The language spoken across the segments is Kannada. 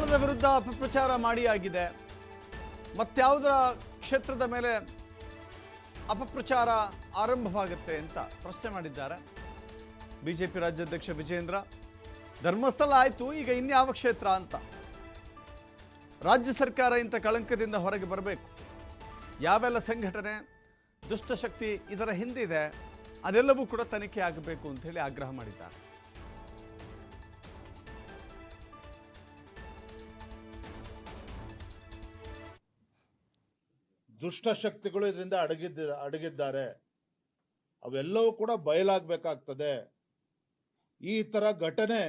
ಧರ್ಮಸ್ಥಳದ ವಿರುದ್ಧ ಅಪಪ್ರಚಾರ ಮಾಡಿ ಆಗಿದೆ ಮತ್ಯಾವುದರ ಕ್ಷೇತ್ರದ ಮೇಲೆ ಅಪಪ್ರಚಾರ ಆರಂಭವಾಗುತ್ತೆ ಅಂತ ಪ್ರಶ್ನೆ ಮಾಡಿದ್ದಾರೆ. ಬಿಜೆಪಿ ರಾಜ್ಯಾಧ್ಯಕ್ಷ ವಿಜೇಂದ್ರ ಧರ್ಮಸ್ಥಳ ಆಯಿತು, ಈಗ ಇನ್ಯಾವ ಕ್ಷೇತ್ರ ಅಂತ. ರಾಜ್ಯ ಸರ್ಕಾರ ಇಂಥ ಕಳಂಕದಿಂದ ಹೊರಗೆ ಬರಬೇಕು. ಯಾವೆಲ್ಲ ಸಂಘಟನೆ, ದುಷ್ಟಶಕ್ತಿ ಇದರ ಹಿಂದಿದೆ ಅದೆಲ್ಲವೂ ಕೂಡ ತನಿಖೆ ಆಗಬೇಕು ಅಂತ ಹೇಳಿ ಆಗ್ರಹ ಮಾಡಿದ್ದಾರೆ. ದುಷ್ಟಶಕ್ತಿಗಳು ಇದರಿಂದ ಅಡಗಿದ್ದ, ಅಡಗಿದ್ದಾರೆ. ಅವೆಲ್ಲವೂ ಕೂಡ ಬಯಲಾಗಬೇಕಾಗ್ತದೆ. ಈ ಥರ ಘಟನೆ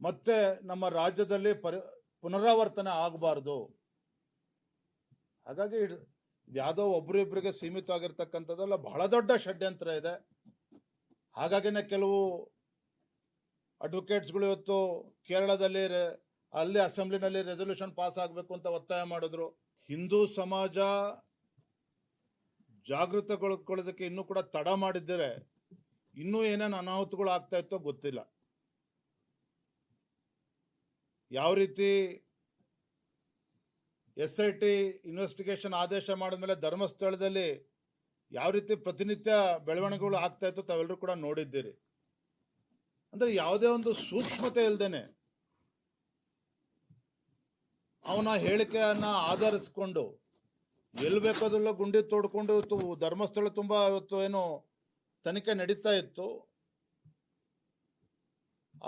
ಮತ್ತೆ ನಮ್ಮ ರಾಜ್ಯದಲ್ಲಿ ಪರಿ, ಪುನರಾವರ್ತನೆ ಆಗಬಾರ್ದು. ಹಾಗಾಗಿ ಯಾವುದೋ ಒಬ್ಬರಿಬ್ಬರಿಗೆ ಸೀಮಿತವಾಗಿರ್ತಕ್ಕಂಥದ್ದಲ್ಲ, ಬಹಳ ದೊಡ್ಡ ಷಡ್ಯಂತ್ರ ಇದೆ. ಹಾಗಾಗಿನೇ ಕೆಲವು ಅಡ್ವೊಕೇಟ್ಸ್ಗಳು ಇವತ್ತು ಕೇರಳದಲ್ಲಿ ಅಲ್ಲಿ ಅಸೆಂಬ್ಲಿನಲ್ಲಿ ರೆಸೊಲ್ಯೂಷನ್ ಪಾಸ್ ಆಗಬೇಕು ಅಂತ ಒತ್ತಾಯ ಮಾಡಿದ್ರು. ಹಿಂದೂ ಸಮಾಜ ಜಾಗೃತಗೊಳ್ಕೊಳ್ಳೋದಕ್ಕೆ ಇನ್ನೂ ಕೂಡ ತಡ ಮಾಡಿದ್ದರೆ ಇನ್ನೂ ಏನೇನು ಅನಾಹುತಗಳು ಆಗ್ತಾ ಇತ್ತೋ ಗೊತ್ತಿಲ್ಲ. ಯಾವ ರೀತಿ ಎಸ್ ಐ ಟಿ ಇನ್ವೆಸ್ಟಿಗೇಷನ್ ಆದೇಶ ಮಾಡಿದ್ಮೇಲೆ ಧರ್ಮಸ್ಥಳದಲ್ಲಿ ಯಾವ ರೀತಿ ಪ್ರತಿನಿತ್ಯ ಬೆಳವಣಿಗೆಗಳು ಆಗ್ತಾ ಇತ್ತು ತಾವೆಲ್ಲರೂ ಕೂಡ ನೋಡಿದ್ದೀರಿ. ಅಂದ್ರೆ ಯಾವುದೇ ಒಂದು ಸೂಕ್ಷ್ಮತೆ ಇಲ್ದೇನೆ ಅವನ ಹೇಳಿಕೆಯನ್ನು ಆಧರಿಸಿಕೊಂಡು, ಎಲ್ಲಿ ಬೇಕಾದಲ್ಲ ಗುಂಡಿ ತೋಡ್ಕೊಂಡು ಇವತ್ತು ಧರ್ಮಸ್ಥಳ ತುಂಬಾ ಇವತ್ತು ಏನು ತನಿಖೆ ನಡೀತಾ ಇತ್ತು.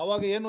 ಅವಾಗ ಏನು ಏನು